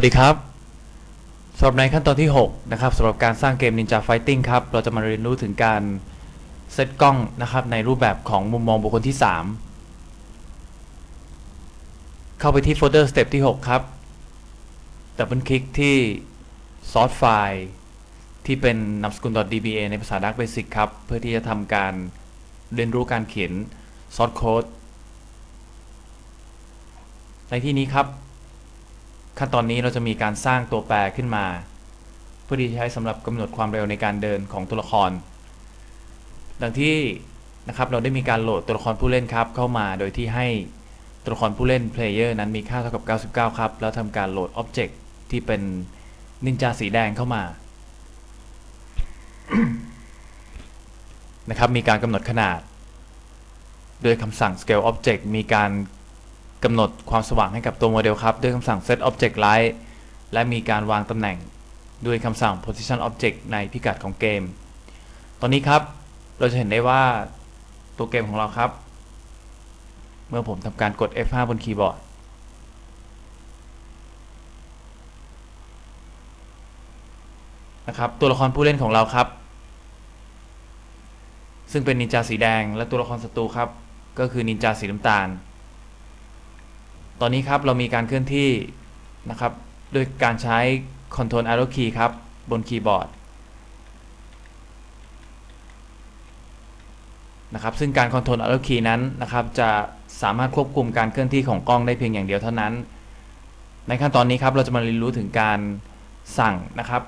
วัสดีครับสำหรับในขั้นตอนที่ 6 นะครับสำหรับการสร้างเกม Ninja Fighting ครับ เราจะมาเรียนรู้ถึงการเซตกล้องนะครับ ในรูปแบบของมุมมองบุคคลที่ 3 เข้าไปที่โฟลเดอร์สเต็ปที่ 6 ครับดับเบิลคลิกที่ Source File ที่เป็นนามสกุล .dba ในภาษา Dark Basic ครับ เพื่อที่จะทำการเรียนรู้การเขียน Source Code ในที่นี้ครับ ขั้นตอนนี้เราจะมีการสร้างตัวแปรขึ้นมา เพื่อที่จะใช้สำหรับกำหนดความเร็วในการเดินของตัวละคร ดังที่นะครับเราได้มีการโหลดตัวละครผู้เล่นครับเข้ามาโดยที่ให้ตัวละครผู้เล่น Player นั้นมีค่าเท่ากับ 99 ครับ แล้วทำการโหลด Object ที่เป็นนินจาสีแดงเข้ามานะครับมีการกำหนดขนาด โดยคำสั่ง Scale Object มีการ กำหนดความสว่างให้กับตัวโมเดลครับ ด้วยคำสั่ง set object light และมีการวางตำแหน่งด้วยคำสั่ง position object ในพิกัดของเกม ตอนนี้ครับเราจะเห็นได้ว่าตัวเกมของเราครับ เมื่อผมทำการกด F5 บนคีย์บอร์ดนะครับตัวละครผู้เล่นของเราครับ ซึ่งเป็นนินจาสีแดงและตัวละครศัตรูครับ ก็คือนินจาสีน้ำตาล ตอนนี้ครับเรามีการเคลื่อนที่นะครับโดยการใช้ Ctrl Arrow Key ครับ บนคีย์บอร์ดนะครับซึ่งการ Ctrl Arrow Key นั้นนะครับจะสามารถควบคุมการเคลื่อนที่ของกล้องได้เพียงอย่างเดียวเท่านั้น ในขั้นตอนนี้ครับเราจะมาเรียนรู้ถึงการสั่งนะครับ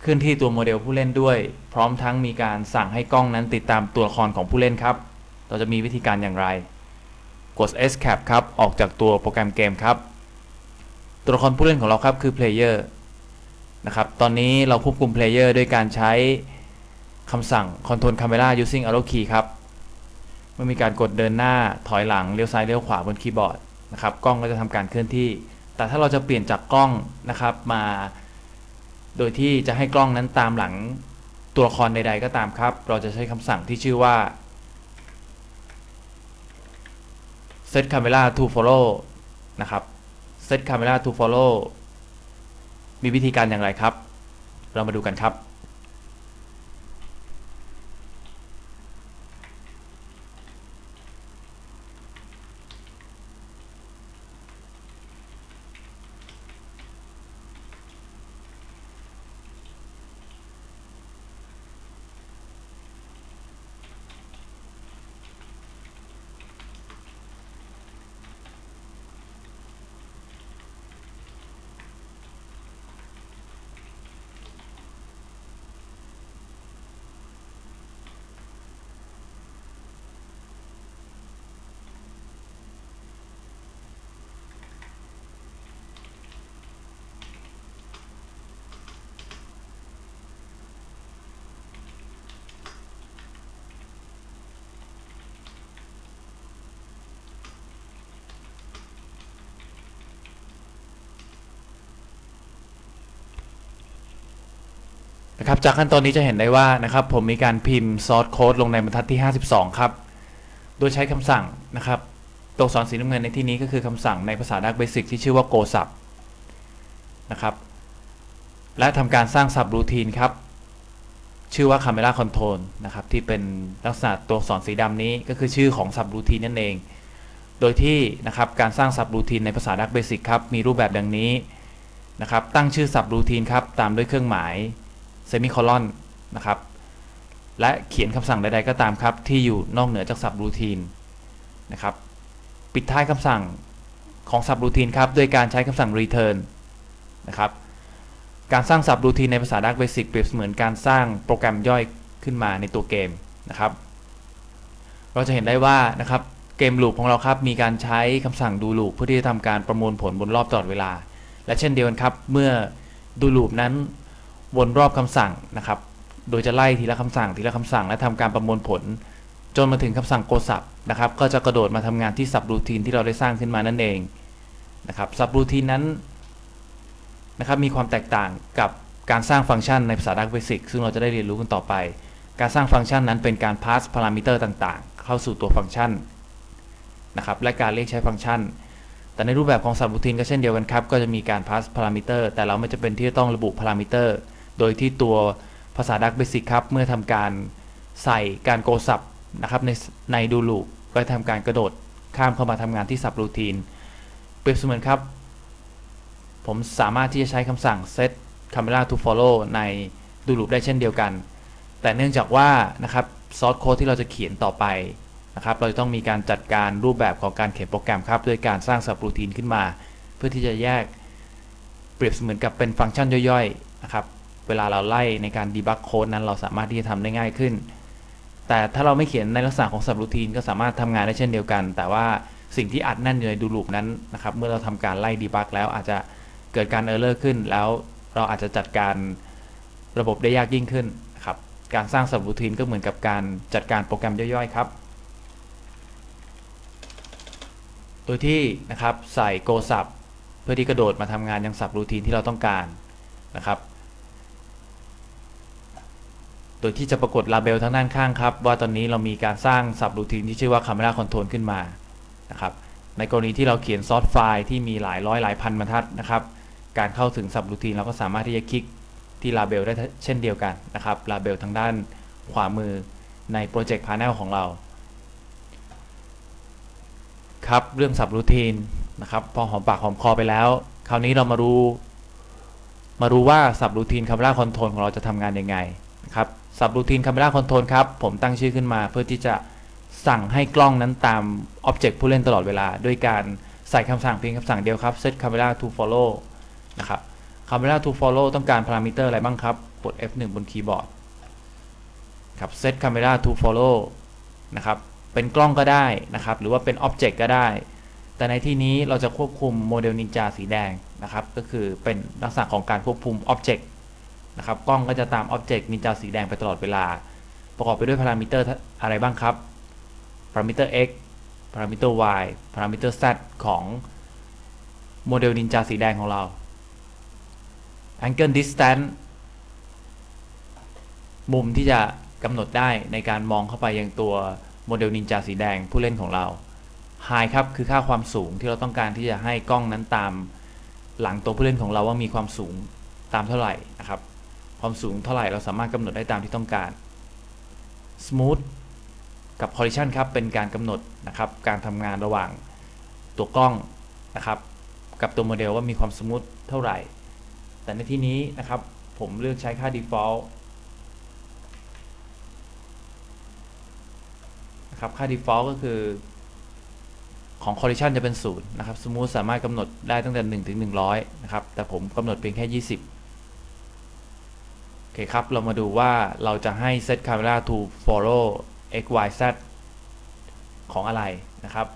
เคลื่อนที่ตัวโมเดลผู้เล่นด้วย พร้อมทั้งมีการสั่งให้กล้องนั้นติดตามตัวละครของผู้เล่นครับ เราจะมีวิธีการอย่างไร กด Escape ครับ ออกจากตัวโปรแกรมเกมครับ ตัวละครผู้เล่นของเราครับคือ Player นะครับ ตอนนี้เราควบคุม Player ด้วยการใช้คำสั่ง Control Camera using Arrow Key ครับ เมื่อมีการกดเดินหน้าถอยหลังเลี้ยวซ้ายเลี้ยวขวาบนคีย์บอร์ดนะครับ กล้องก็จะทำการเคลื่อนที่ แต่ถ้าเราจะเปลี่ยนจากกล้องนะครับมา โดยที่จะให้กล้องนั้นตามหลังตัวละครใด ๆ ก็ตามครับ เราจะใช้คำสั่งที่ชื่อว่า set camera to follow นะครับ set camera to follow มีวิธีการอย่างไรครับ เรามาดูกันครับ นะครับจากขั้นตอนนี้จะเห็นได้ว่านะครับผมมีการพิมพ์ซอสโค้ดลงในบรรทัดที่ 52 ครับ โดยใช้คำสั่งนะครับตัวสอนสีน้ำเงินในที่นี้ก็คือคำสั่งในภาษา Dark Basic ที่ชื่อว่า go sub นะครับและทำการสร้าง sub routine ครับ ชื่อว่า camera control นะครับที่เป็นลักษณะตัวสอนสีดำนี้ก็คือชื่อของ sub routine นั่นเอง โดยที่นะครับการสร้าง sub routine ในภาษา Dark Basic ครับมีรูปแบบดังนี้นะครับตั้งชื่อ sub routine ครับตามด้วยเครื่องหมาย เซมิคอลอนนะครับและเขียนคำสั่งใดๆก็ตามครับ ที่อยู่นอกเหนือจากสับรูทีนนะครับปิดท้ายคำสั่งของสับรูทีนครับด้วยการใช้คำสั่ง return นะครับการสร้างสับรูทีนในภาษา Dark Basic เปรียบเสมือนการสร้างโปรแกรมย่อยขึ้นมาในตัวเกมนะครับ เราจะเห็นได้ว่านะครับเกมลูปของเราครับมีการใช้คำสั่งดูลูปเพื่อที่จะทำการประมวลผลบนรอบตลอดเวลา และเช่นเดียวกันครับ เมื่อดูลูปนั้น วนรอบคำสั่งนะครับ โดยจะไล่ทีละคำสั่งทีละคำสั่งและทำการประมวลผล จนมาถึงคำสั่งโกสับนะครับ ก็จะกระโดดมาทำงานที่สับรูทีนที่เราได้สร้างขึ้นมานั่นเองนะครับสับรูทีนนั้นนะครับมีความแตกต่างกับการสร้างฟังก์ชันในภาษา Dark Basic ซึ่งเราจะได้เรียนรู้กันต่อไป การสร้างฟังก์ชันนั้นเป็นการ pass พารามิเตอร์ต่างๆ เข้าสู่ตัวฟังก์ชันนะครับและการเรียกใช้ฟังก์ชัน แต่ในรูปแบบของ subroutine ก็เช่นเดียวกันครับ ก็จะมีการ pass parameter แต่เราไม่จำเป็นที่จะต้องระบุ parameter โดยที่ตัวภาษา Dark Basic ครับ เมื่อทำการใส่การ go sub นะครับในในดู loop ก็จะทำการกระโดดข้ามเข้ามาทำงานที่ subroutine เปรียบเสมือนครับ ผมสามารถที่จะใช้คำสั่ง set camera to follow ในดู loop ได้เช่นเดียวกัน แต่เนื่องจากว่านะครับ source code ที่เราจะเขียนต่อไปนะครับ เราจะต้องมีการจัดการรูปแบบของการเขียนโปรแกรมครับ ด้วยการสร้าง subroutine ขึ้นมา เพื่อที่จะแยกเปรียบเสมือนกับเป็นฟังก์ชันย่อยๆนะครับ เวลาเราไล่ในการ debug code นั้นเราสามารถที่จะทำได้ง่ายขึ้น แต่ถ้าเราไม่เขียนในลักษณะของ subroutine ก็สามารถทำงานได้เช่นเดียวกัน แต่ว่าสิ่งที่อัดแน่นอยู่ในดูลูปนั้นนะครับ เมื่อเราทำการไล่ debug แล้วอาจจะเกิดการ error ขึ้น แล้วเราอาจจะจัดการระบบได้ยากยิ่งขึ้นนะครับ การสร้าง subroutine ก็เหมือนกับการจัดการโปรแกรมย่อยๆ ครับโดยที่นะครับใส่ go sub เพื่อที่กระโดดมาทำงานยัง subroutine ที่เราต้องการนะครับ ดยที่จะปรากฏลาเบลทางด้านข้างครับ ว่าตอนนี้เรามีการสร้าง subroutine ที่ชื่อว่า camera control ขึ้นมานะครับในกรณีที่เราเขียนซอสไฟล์ที่มีหลายร้อยหลายพันบรรทัดนะครับ การเข้าถึง subroutine เราก็สามารถที่จะคลิกที่ลาเบลได้เช่นเดียวกันนะครับลาเบลทางด้านขวามือในโปรเจกต์ panel ของเรา ครับเรื่อง subroutine นะครับพอหอมปากหอมคอไปแล้ว คราวนี้เรามารู้ มารู้ว่า subroutine camera control ของเราจะทำงานยังไงนะครับ subroutine camera control ครับ ผมตั้งชื่อขึ้นมาเพื่อที่จะสั่งให้กล้องนั้นตาม object ผู้เล่นตลอดเวลา ด้วยการใส่คำสั่งเพียงคำสั่งเดียวครับ set camera to follow นะครับ camera to follow ต้องการ parameter อะไรบ้างครับ กด F1 บนคีย์บอร์ดครับ set camera to follow นะครับเป็นกล้องก็ได้นะครับ หรือว่าเป็น object ก็ได้ แต่ในที่นี้เราจะควบคุมโมเดลนินจาสีแดงนะครับ ก็คือเป็นลักษณะของการควบคุม object นะครับกล้องก็จะตาม object นินจาสีแดงไปตลอดเวลา ประกอบไปด้วย parameter อะไรบ้างครับ parameter x parameter y parameter z ของโมเดลนินจาสีแดงของเรา angle distance มุมที่จะกำหนดได้ในการมองเข้าไปยังตัวโมเดลนินจาสีแดงผู้เล่นของเรา high ครับคือค่าความสูงที่เราต้องการที่จะให้กล้องนั้นตามหลังตัวผู้เล่นของเราว่ามีความสูงตามเท่าไหร่นะครับ ความสูงเท่าไหร่เราสามารถกำหนดได้ตามที่ต้องการ smooth กับ collision ครับเป็นการกำหนดนะครับการทำงานระหว่างตัวกล้องนะครับกับตัวโมเดลว่ามีความสมูทเท่าไหร่ แต่ในที่นี้นะครับผมเลือกใช้ค่า default นะครับค่า default ก็คือของ collision จะเป็น 0 นะครับ smooth สามารถกำหนดได้ตั้งแต่ 1 ถึง 100 นะครับ แต่ผมกำหนดเพียงแค่ 20 คครับ เรามาดูว่าเราจะให้ set camera to follow x y z ของอะไรนะครับ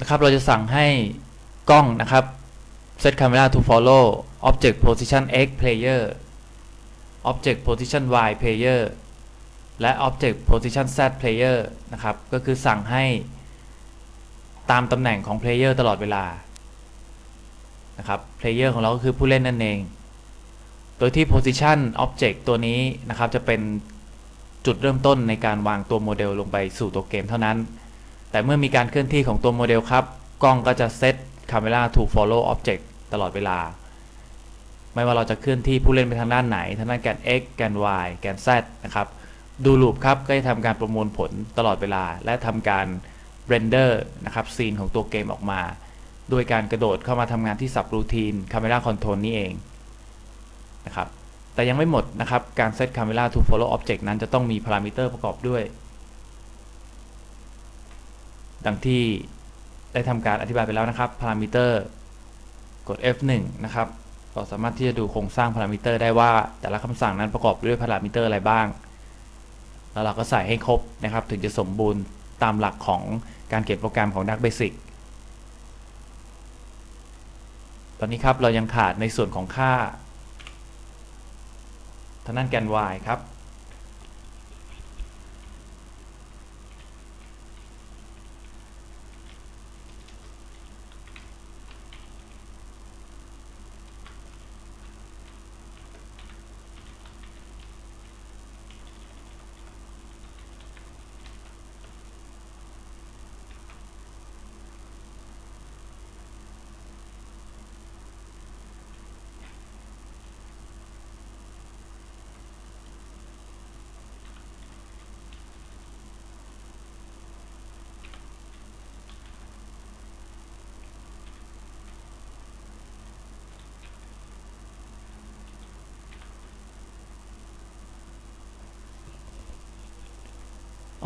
นะครับ เราจะสั่งให้กล้องนะครับ set camera to follow object position x player object position y player และ object position z player นะครับ ก็คือสั่งให้ตามตำแหน่งของ player ตลอดเวลา นะครับ player ของเราก็คือผู้เล่นนั่นเอง โดยที่ position object ตัวนี้นะครับ จะเป็นจุดเริ่มต้นในการวางตัวโมเดลลงไปสู่ตัวเกมเท่านั้น แต่เมื่อมีการเคลื่อนที่ของตัวโมเดลครับ กล้องก็จะเซต camera to follow object ตลอดเวลา ไม่ว่าเราจะเคลื่อนที่ผู้เล่นไปทางด้านไหน ทางด้านแกน x แกน y แกน z นะครับ ดูลูปครับ ก็จะทำการประมวลผลตลอดเวลา และทำการ render นะครับซีนของตัวเกมออกมา โดยการกระโดดเข้ามาทำงานที่ subroutine camera control นี่เองนะครับแต่ยังไม่หมดนะครับ การเซต camera to follow object นั้นจะต้องมีพารามิเตอร์ประกอบด้วย ดังที่ได้ทำการอธิบายไปแล้วนะครับพารามิเตอร์กด F1 นะครับ เราสามารถที่จะดูโครงสร้างพารามิเตอร์ได้ว่าแต่ละคำสั่งนั้นประกอบด้วยพารามิเตอร์อะไรบ้าง แล้วเราก็ใส่ให้ครบนะครับ ถึงจะสมบูรณ์ตามหลักของการเขียนโปรแกรมของ Dark Basic ตอนนี้ครับเรายังขาดในส่วนของค่าทางด้านแกน y ครับ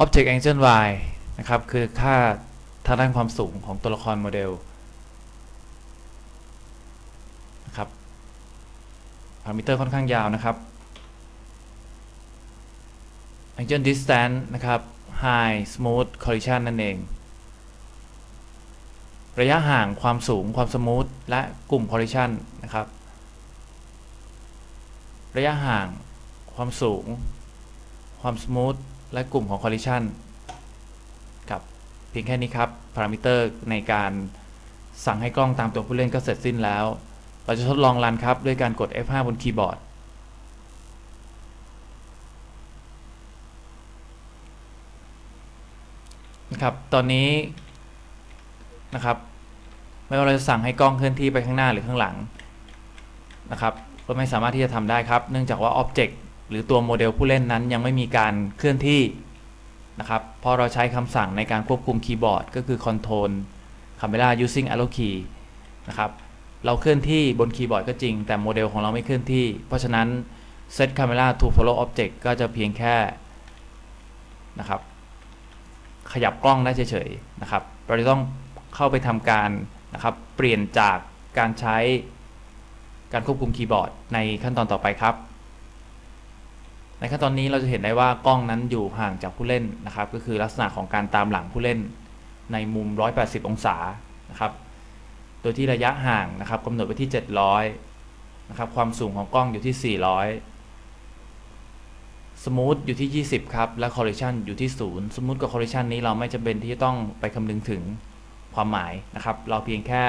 Object Angle y นะครับ คือค่าทางด้านความสูงของตัวละครโมเดลนะครับพารามิเตอร์ค่อนข้างยาวนะครับ Angle Distance นะครับ High Smooth Collision นั่นเอง ระยะห่างความสูงความสมูทและกลุ่ม collision นะครับ ระยะห่างความสูง ความสมูท และกลุ่มของ collision กับเพียงแค่นี้ครับ พารามิเตอร์ในการสั่งให้กล้องตามตัวผู้เล่นก็เสร็จสิ้นแล้ว เราจะทดลองรันครับ ด้วยการกด F5 บนคีย์บอร์ด นะครับ ตอนนี้นะครับ ไม่ว่าเราจะสั่งให้กล้องเคลื่อนที่ไปข้างหน้าหรือข้างหลังนะครับก็ไม่สามารถที่จะทำได้ครับ เนื่องจากว่า Object หรือตัวโมเดลผู้เล่นนั้นยังไม่มีการเคลื่อนที่นะครับพราะเราใช้คำสั่งในการควบคุมคีย์บอร์ดก็คือ Control Camera using arrow key นะครับเราเคลื่อนที่บนคีย์บอร์ดก็จริง แต่โมเดลของเราไม่เคลื่อนที่ เพราะฉะนั้น Set Camera to Follow Object ก็จะเพียงแค่นะครับขยับกล้องได้เฉยๆนะครับ เราจะต้องเข้าไปทำการนะครับเปลี่ยนจากการใช้การควบคุมคีย์บอร์ดในขั้นตอนต่อไปครับ ในขั้นตอนนี้เราจะเห็นได้ว่ากล้องนั้นอยู่ห่างจากผู้เล่นนะครับ ก็คือลักษณะของการตามหลังผู้เล่นในมุม 180 องศานะครับ โดยที่ระยะห่างนะครับกำหนดไว้ที่ 700 นะครับ ความสูงของกล้องอยู่ที่ 400สมูทอยู่ที่ 20 ครับ และ correlation อยู่ที่0สมูทกับ correlation นี้เราไม่จำเป็นที่จะต้องไปคำนึงถึงความหมายนะครับ เราเพียงแค่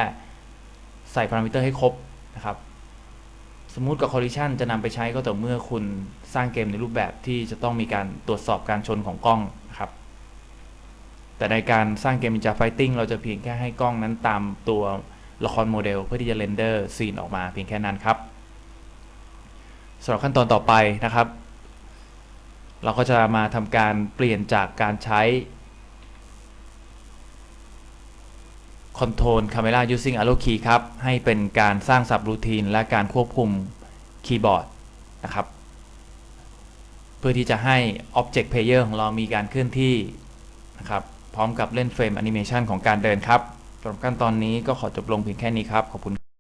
ใส่พารามิเตอร์ให้ครบนะครับ สมูทกับ collision จะนำไปใช้ก็ต่อเมื่อคุณสร้างเกมในรูปแบบที่จะต้องมีการตรวจสอบการชนของกล้องนะครับ แต่ในการสร้างเกม Ninja Fighting เราจะเพียงแค่ให้กล้องนั้นตามตัวละครโมเดล เพื่อที่จะเรนเดอร์ซีนออกมาเพียงแค่นั้นครับสำหรับขั้นตอนต่อไปนะครับ เราก็จะมาทำการเปลี่ยนจากการใช้ Control Camera using arrow key ครับ ให้เป็นการสร้างสับรูทีนและการควบคุมคีย์บอร์ดนะครับ เพื่อที่จะให้ Object Player ของเรามีการเคลื่อนที่นะครับ พร้อมกับเล่นเฟรมแอนิเมชันของการเดินครับสำหรับขั้นตอนนี้ก็ขอจบลงเพียงแค่นี้ครับ ขอบคุณ